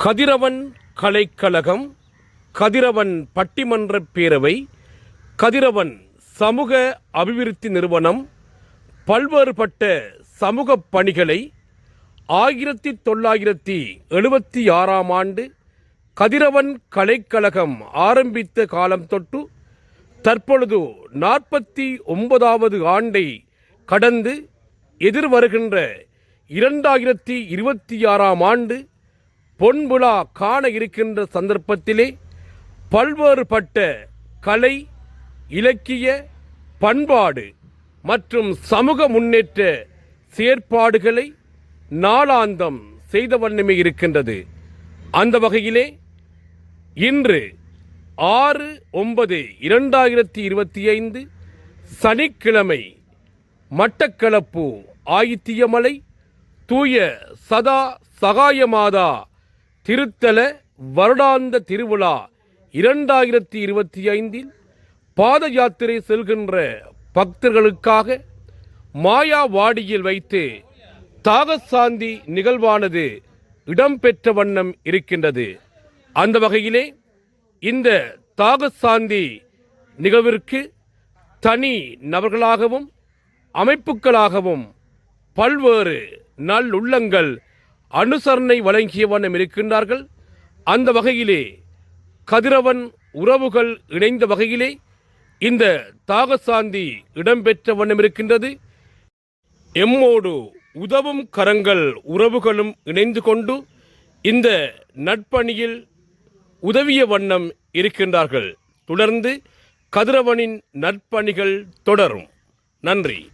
கதிரவன் கலைக்கழகம் கதிரவன் பட்டிமன்ற பேரவை கதிரவன் சமூக அபிவிருத்தி நிறுவனம் பல்வேறுபட்ட சமூக பணிகளை ஆயிரத்தி தொள்ளாயிரத்தி எழுபத்தி ஆறாம் ஆண்டு கதிரவன் கலைக்கழகம் ஆரம்பித்த காலம் தொட்டு தற்பொழுது நாற்பத்தி ஒன்பதாவது ஆண்டை கடந்து எதிர்வருகின்ற இரண்டாயிரத்தி இருபத்தி ஆறாம் ஆண்டு பொன்விழா காண இருக்கின்ற சந்தர்ப்பத்திலே பல்வேறுபட்ட கலை இலக்கிய பண்பாடு மற்றும் சமூக முன்னேற்ற செயற்பாடுகளை நாளாந்தம் செய்த வண்ணமே இருக்கின்றது. அந்த வகையிலே இன்று ஆறு ஒன்பது இரண்டாயிரத்தி இருபத்தி ஐந்து சனிக்கிழமை மட்டக்களப்பு ஆயித்தியமலை தூய சதா சகாயமாதா திருத்தல வருடாந்த திருவிழா இரண்டாயிரத்தி இருபத்தி ஐந்தில் பாத யாத்திரை செல்கின்ற பக்தர்களுக்காக மாயாவாடியில் வைத்து தாகசாந்தி நிகழ்வானது இடம்பெற்ற வண்ணம் இருக்கின்றது. அந்த வகையிலே இந்த தாகசாந்தி நிகழ்விற்கு தனி நபர்களாகவும் அமைப்புகளாகவும் பல்வேறு நல்லுள்ளங்கள் அனுசரணை வழங்கிய வண்ணம் இருக்கின்றார்கள். அந்த வகையிலே கதிரவன் உறவுகள் இணைந்த வகையிலே இந்த தாகசாந்தி இடம்பெற்ற வண்ணம் இருக்கின்றது. எம்மோடு உதவும் கரங்கள் உறவுகளும் இணைந்து கொண்டு இந்த நட்பணியில் உதவிய வண்ணம் இருக்கின்றார்கள். தொடர்ந்து கதிரவனின் நற்பணிகள் தொடரும். நன்றி.